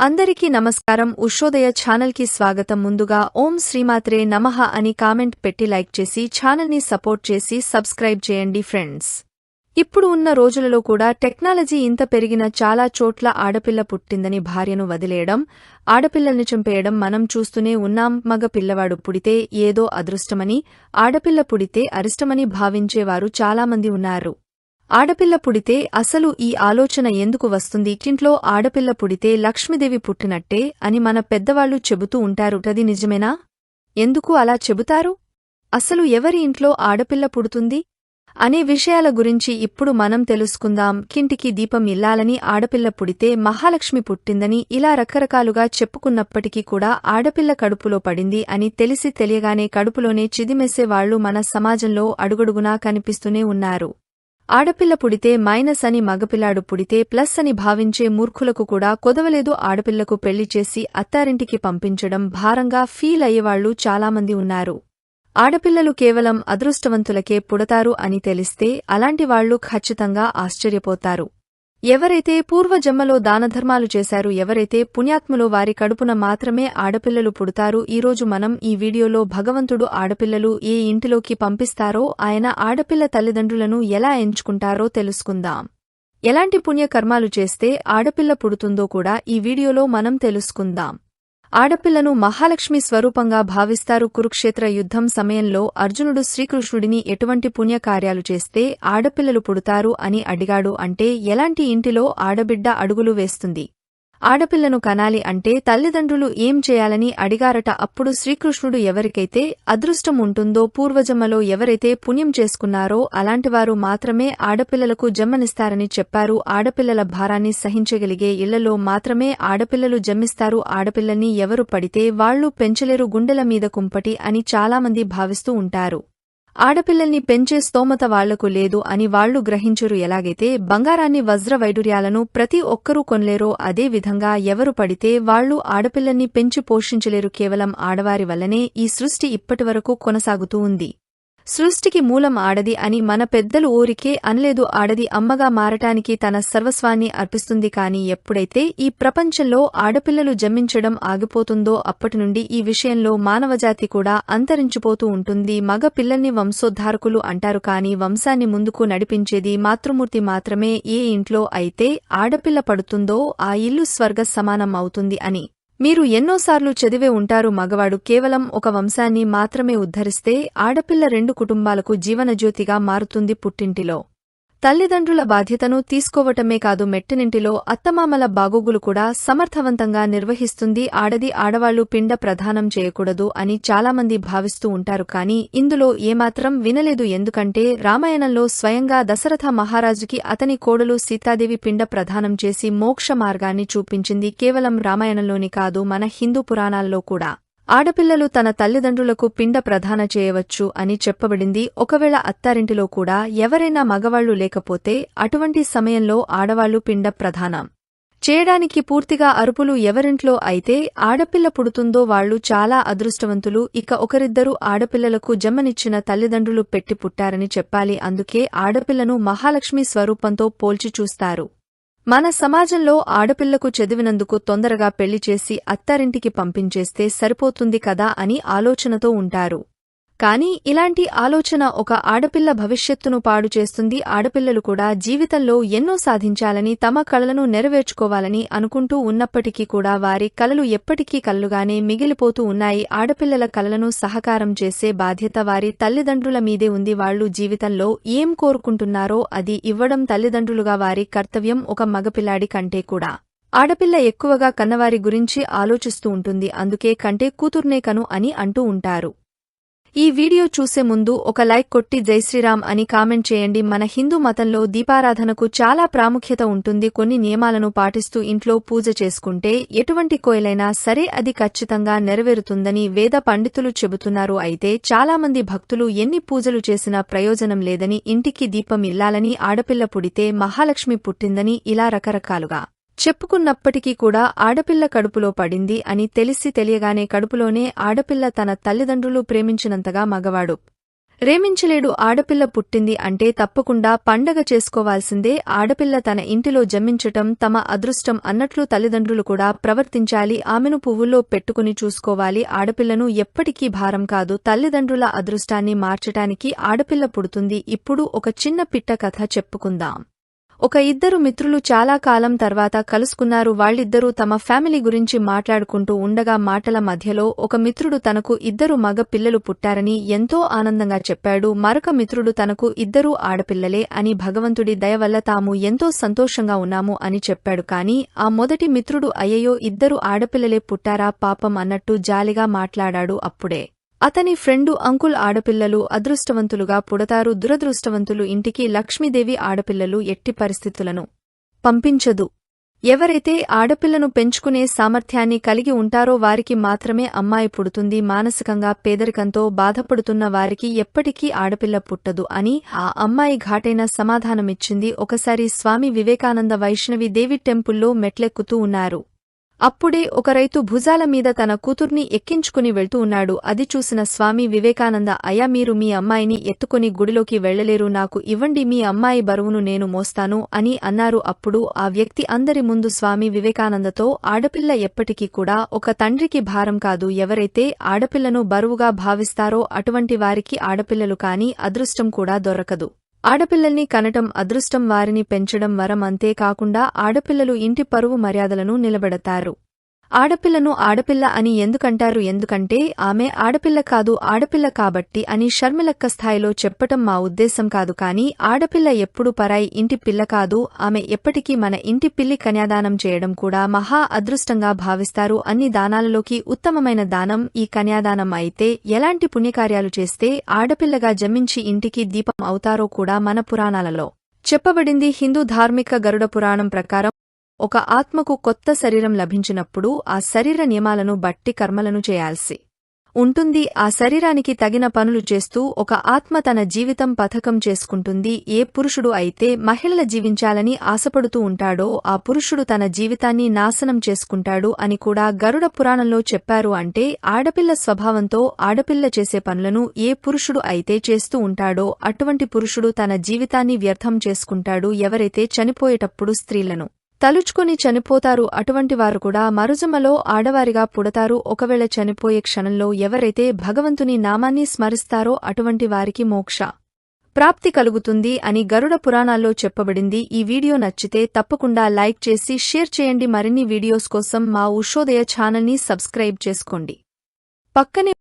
అందరికీ నమస్కారం. ఉషోదయ ఛానల్కి స్వాగతం. ముందుగా ఓం శ్రీమాత్రే నమః అని కామెంట్ పెట్టి లైక్ చేసి ఛానల్ని సపోర్ట్ చేసి సబ్స్క్రైబ్ చేయండి ఫ్రెండ్స్. ఇప్పుడు ఉన్న రోజులలో కూడా టెక్నాలజీ ఇంత పెరిగిన చాలా చోట్ల ఆడపిల్ల పుట్టిందని భార్యను వదిలేయడం ఆడపిల్లల్ని చంపేయడం మనం చూస్తూనే ఉన్నాం. మగ పిల్లవాడు పుడితే ఏదో అదృష్టమని ఆడపిల్ల పుడితే అరిష్టమని భావించేవారు చాలామంది ఉన్నారు. ఆడపిల్ల పుడితే అసలు ఈ ఆలోచన ఎందుకు వస్తుంది? ఇంట్లో ఆడపిల్ల పుడితే లక్ష్మీదేవి పుట్టినట్టే అని మన పెద్దవాళ్ళు చెబుతూ ఉంటారు. అది నిజమేనా? ఎందుకు అలా చెబుతారు? అసలు ఎవరి ఇంట్లో ఆడపిల్ల పుడుతుంది? అనే విషయాల గురించి ఇప్పుడు మనం తెలుసుకుందాం. కింటికి దీపం ఇల్లాలని ఆడపిల్ల పుడితే మహాలక్ష్మి పుట్టిందని ఇలా రకరకాలుగా చెప్పుకున్నప్పటికీ కూడా ఆడపిల్ల కడుపులో పడింది అని తెలిసి తెలియగానే కడుపులోనే చిదిమేసేవాళ్ళు మన సమాజంలో అడుగడుగునా కనిపిస్తూనే ఉన్నారు. ఆడపిల్ల పుడితే మైనస్ అని మగపిల్లాడు పుడితే ప్లస్ అని భావించే మూర్ఖులకు కూడా కొదవలేదు ఆడపిల్లకు పెళ్ళి చేసి అత్తారింటికి పంపించడం భారంగా ఫీల్ అయ్యేవాళ్ళు చాలామంది ఉన్నారు. ఆడపిల్లలు కేవలం అదృష్టవంతులకే పుడతారు అని తెలిస్తే అలాంటి వాళ్ళు ఖచ్చితంగా ఆశ్చర్యపోతారు. ఎవరైతే పూర్వజన్మలో దానధర్మాలు చేశారు ఎవరైతే పుణ్యాత్ములో వారి కడుపున మాత్రమే ఆడపిల్లలు పుడతారు ఈరోజు మనం ఈ వీడియోలో భగవంతుడు ఆడపిల్లలు ఏ ఇంటిలోకి పంపిస్తారో ఆయన ఆడపిల్ల తల్లిదండ్రులను ఎలా ఎంచుకుంటారో తెలుసుకుందాం. ఎలాంటి పుణ్యకర్మాలు చేస్తే ఆడపిల్ల పుడుతుందో కూడా ఈ వీడియోలో మనం తెలుసుకుందాం. ఆడపిల్లను మహాలక్ష్మి స్వరూపంగా భావిస్తారు. కురుక్షేత్ర యుద్ధం సమయంలో అర్జునుడు శ్రీకృష్ణుడిని ఎటువంటి పుణ్యకార్యాలు చేస్తే ఆడపిల్లలు పుడతారు అని అడిగాడు అంటే ఎలాంటి ఇంటిలో ఆడబిడ్డ అడుగులు వేస్తుంది? ఆడపిల్లను కనాలి అంటే తల్లిదండ్రులు ఏం చేయాలని అడిగారట అప్పుడు శ్రీకృష్ణుడు ఎవరికైతే అదృష్టం ఉంటుందో పూర్వజమ్మలో ఎవరైతే పుణ్యం చేసుకున్నారో అలాంటివారు మాత్రమే ఆడపిల్లలకు జన్మనిస్తారని చెప్పారు. ఆడపిల్లల భారాన్ని సహించగలిగే ఇళ్ళలో మాత్రమే ఆడపిల్లలు జన్మిస్తారు. ఆడపిల్లని ఎవరు పడితే వాళ్ళు పెంచలేరు గుండెల మీద కుంపటి అని చాలామంది భావిస్తూ ఉంటారు. ఆడపిల్లల్ని పెంచే స్తోమత వాళ్ళకు లేదు అని వాళ్ళు గ్రహించరు ఎలాగైతే బంగారాన్ని వజ్ర వైడూర్యాలను ప్రతి ఒక్కరూ కొనలేరో అదే విధంగా ఎవరు పడితే వాళ్ళు ఆడపిల్లల్ని పెంచి పోషించలేరు కేవలం ఆడవారి వల్లనే ఈ సృష్టి ఇప్పటివరకు కొనసాగుతూ ఉంది. సృష్టికి మూలం ఆడది అని మన పెద్దలు ఊరికే అనలేదు. ఆడది అమ్మగా మారటానికి తన సర్వస్వాన్ని అర్పిస్తుంది. కాని ఎప్పుడైతే ఈ ప్రపంచంలో ఆడపిల్లలు జన్మించడం ఆగిపోతుందో అప్పటి నుండి ఈ విషయంలో మానవజాతి కూడా అంతరించిపోతూ ఉంటుంది. మగ పిల్లల్ని వంశోద్ధారకులు అంటారు. కాని వంశాన్ని ముందుకు నడిపించేది మాతృమూర్తి మాత్రమే. ఏ ఇంట్లో అయితే ఆడపిల్ల పడుతుందో ఆ ఇల్లు స్వర్గ సమానం అవుతుంది అని మీరు ఎన్నోసార్లు చదివే ఉంటారు మగవాడు కేవలం ఒక వంశాన్ని మాత్రమే ఉద్ధరిస్తే ఆడపిల్ల రెండు కుటుంబాలకు జీవనజ్యోతిగా మారుతుంది పుట్టింటిలో. తల్లిదండ్రుల బాధ్యతను తీసుకోవటమే కాదు మెట్టినింటిలో అత్తమామల బాగోగులు కూడా సమర్థవంతంగా నిర్వహిస్తుంది. ఆడది ఆడవాళ్ళు పిండ ప్రధానం చేయకూడదు అని చాలామంది భావిస్తూ ఉంటారు కాని ఇందులో ఏమాత్రం వినలేదు. ఎందుకంటే రామాయణంలో స్వయంగా దశరథ మహారాజుకి అతని కోడలు సీతాదేవి పిండ ప్రదానం చేసి మోక్ష మార్గాన్ని చూపించింది. కేవలం రామాయణంలోని కాదు మన హిందూ పురాణాల్లో కూడా. ఆడపిల్లలు తన తల్లిదండ్రులకు పిండ ప్రధాన చేయవచ్చు అని చెప్పబడింది. ఒకవేళ అత్తారింటిలో కూడా ఎవరైనా మగవాళ్ళు లేకపోతే అటువంటి సమయంలో ఆడవాళ్ళు పిండ ప్రధానం చేయడానికి పూర్తిగా అరుపులు ఎవరింట్లో అయితే ఆడపిల్ల పుడుతుందో వాళ్ళు చాలా అదృష్టవంతులు. ఇక ఒకరిద్దరు ఆడపిల్లలకు జమ్మనిచ్చిన తల్లిదండ్రులు పెట్టి పుట్టారని చెప్పాలి. అందుకే ఆడపిల్లను మహాలక్ష్మి స్వరూపంతో పోల్చి చూస్తారు. మన సమాజంలో ఆడపిల్లకు చదివినందుకు తొందరగా పెళ్ళి చేసి అత్తారింటికి పంపించేస్తే సరిపోతుంది కదా అని ఆలోచనతో ఉంటారు. కానీ ఇలాంటి ఆలోచన ఒక ఆడపిల్ల భవిష్యత్తును పాడు చేస్తుంది. ఆడపిల్లలు కూడా జీవితంలో ఎన్నో సాధించాలని తమ కళలను నెరవేర్చుకోవాలని అనుకుంటూ ఉన్నప్పటికీ కూడా వారి కలలు ఎప్పటికీ కలలుగానే మిగిలిపోతూ ఉన్నాయి. ఆడపిల్లల కలలను సహకారం చేసే బాధ్యత వారి తల్లిదండ్రుల మీదే ఉంది. వాళ్ళు జీవితంలో ఏం కోరుకుంటున్నారో అది ఇవ్వడం తల్లిదండ్రులుగా వారి కర్తవ్యం ఒక మగపిల్లాడి కంటే కూడా. ఆడపిల్ల ఎక్కువగా కన్నవారి గురించి ఆలోచిస్తూ ఉంటుంది. అందుకే కంటే కూతుర్నే కను అని అంటూ ఉంటారు. ఈ వీడియో చూసే ముందు ఒక లైక్ కొట్టి జై శ్రీరామ్ అని కామెంట్ చేయండి. మన హిందూ మతంలో దీపారాధనకు చాలా ప్రాముఖ్యత ఉంటుంది. కొన్ని నియమాలను పాటిస్తూ ఇంట్లో పూజ చేసుకుంటే ఎటువంటి కోయిలైనా సరే అది ఖచ్చితంగా నెరవేరుతుందని వేద పండితులు చెబుతున్నారు. అయితే చాలామంది భక్తులు ఎన్ని పూజలు చేసినా ప్రయోజనం లేదని ఇంటికి దీపం ఇల్లాలని ఆడపిల్ల పుడితే మహాలక్ష్మి పుట్టిందని ఇలా రకరకాలుగా చెప్పుకున్నప్పటికీ కూడా ఆడపిల్ల కడుపులో పడింది అని తెలిసి తెలియగానే కడుపులోనే ఆడపిల్ల తన తల్లిదండ్రులు ప్రేమించినంతగా మగవాడు. రేమించలేడు ఆడపిల్ల పుట్టింది అంటే తప్పకుండా పండగ చేసుకోవాల్సిందే. ఆడపిల్ల తన ఇంటిలో జన్మించటం తమ అదృష్టం అన్నట్లు తల్లిదండ్రులు కూడా ప్రవర్తించాలి. ఆమెను పువ్వుల్లో పెట్టుకుని చూసుకోవాలి. ఆడపిల్లను ఎప్పటికీ భారం కాదు. తల్లిదండ్రుల అదృష్టాన్ని మార్చటానికి ఆడపిల్ల పుడుతుంది. ఇప్పుడు ఒక చిన్న పిట్ట కథ చెప్పుకుందాం. ఒక ఇద్దరు మిత్రులు చాలా కాలం తర్వాత కలుసుకున్నారు. వాళ్ళిద్దరూ తమ ఫ్యామిలీ గురించి మాట్లాడుకుంటూ ఉండగా మాటల మధ్యలో ఒక మిత్రుడు తనకు ఇద్దరు మగ పిల్లలు పుట్టారని ఎంతో ఆనందంగా చెప్పాడు. మరొక మిత్రుడు తనకు ఇద్దరూ ఆడపిల్లలే అని భగవంతుడి దయ వల్ల తాము ఎంతో సంతోషంగా ఉన్నాము అని చెప్పాడు. కాని ఆ మొదటి మిత్రుడు అయ్యయో ఇద్దరు ఆడపిల్లలే పుట్టారా పాపం అన్నట్టు జాలిగా మాట్లాడాడు అప్పుడే. అతని ఫ్రెండు అంకుల్ ఆడపిల్లలు అదృష్టవంతులుగా పుడతారు. దురదృష్టవంతులు ఇంటికి లక్ష్మీదేవి ఆడపిల్లలు ఎట్టి పరిస్థితులను పంపించదు. ఎవరైతే ఆడపిల్లను పెంచుకునే సామర్థ్యాన్ని కలిగి ఉంటారో వారికి మాత్రమే అమ్మాయి పుడుతుంది. మానసికంగా పేదరికంతో బాధపడుతున్న వారికి ఎప్పటికీ ఆడపిల్ల పుట్టదు అని ఆ అమ్మాయి ఘాటైన సమాధానమిచ్చింది. ఒకసారి స్వామి వివేకానంద వైష్ణవి దేవి టెంపుల్లో మెట్లెక్కుతూ ఉన్నారు. అప్పుడే ఒక రైతు భుజాల మీద తన కూతుర్ని ఎక్కించుకుని వెళ్తూ ఉన్నాడు. అది చూసిన స్వామి వివేకానంద అయ్యా మీరు మీ అమ్మాయిని ఎత్తుకుని గుడిలోకి వెళ్ళలేరు నాకు ఇవ్వండి మీ అమ్మాయి బరువును నేను మోస్తాను అని అన్నారు. అప్పుడు ఆ వ్యక్తి అందరి ముందు స్వామి వివేకానందతో ఆడపిల్ల ఎప్పటికీ కూడా ఒక తండ్రికి భారం కాదు. ఎవరైతే ఆడపిల్లను బరువుగా భావిస్తారో అటువంటి వారికి ఆడపిల్లలు కాని అదృష్టం కూడా దొరకదు. ఆడపిల్లల్ని కనటం అదృష్టం వారిని పెంచడం వరం అంతేకాకుండా ఆడపిల్లలు ఇంటి పరువు మర్యాదలను నిలబెడతారు. ఆడపిల్లను ఆడపిల్ల అని ఎందుకంటారు? ఎందుకంటే ఆమె ఆడపిల్ల కాదు ఆడపిల్ల కాబట్టి అని షర్మిలక్క స్థాయిలో చెప్పటం మా ఉద్దేశం కాదు కాని ఆడపిల్ల ఎప్పుడు పరాయి ఇంటి పిల్ల కాదు. ఆమె ఎప్పటికీ మన ఇంటి పిల్లి కన్యాదానం చేయడం కూడా మహా అదృష్టంగా భావిస్తారు. అన్ని దానాలలోకి ఉత్తమమైన దానం ఈ కన్యాదానం అయితే ఎలాంటి పుణ్యకార్యాలు చేస్తే ఆడపిల్లగా జన్మించి ఇంటికి దీపం అవుతారో కూడా మన పురాణాలలో చెప్పబడింది. హిందూ ధార్మిక గరుడ పురాణం ప్రకారం ఒక ఆత్మకు కొత్త శరీరం లభించినప్పుడు ఆ శరీర నియమాలను బట్టి కర్మలను చేయాల్సి ఉంటుంది. ఆ శరీరానికి తగిన పనులు చేస్తూ ఒక ఆత్మ తన జీవితం పథకం చేసుకుంటుంది. ఏ పురుషుడు అయితే మహిళల జీవించాలని ఆశపడుతూ ఉంటాడో ఆ పురుషుడు తన జీవితాన్ని నాశనం చేసుకుంటాడు అని కూడా గరుడ పురాణంలో చెప్పారు అంటే ఆడపిల్ల స్వభావంతో ఆడపిల్ల చేసే పనులను ఏ పురుషుడు అయితే చేస్తూ ఉంటాడో అటువంటి పురుషుడు తన జీవితాన్ని వ్యర్థం చేసుకుంటాడు. ఎవరైతే చనిపోయేటప్పుడు స్త్రీలను తలుచుకుని చనిపోతారు అటువంటి వారు కూడా మరుజమలో ఆడవారిగా పుడతారు. ఒకవేళ చనిపోయే క్షణంలో ఎవరైతే భగవంతుని నామాన్ని స్మరిస్తారో అటువంటి వారికి మోక్ష ప్రాప్తి కలుగుతుంది అని గరుడ పురాణాల్లో చెప్పబడింది. ఈ వీడియో నచ్చితే తప్పకుండా లైక్ చేసి షేర్ చేయండి. మరిన్ని వీడియోస్ కోసం మా ఉషోదయ ఛానల్ని సబ్స్క్రైబ్ చేసుకోండి. పక్కనే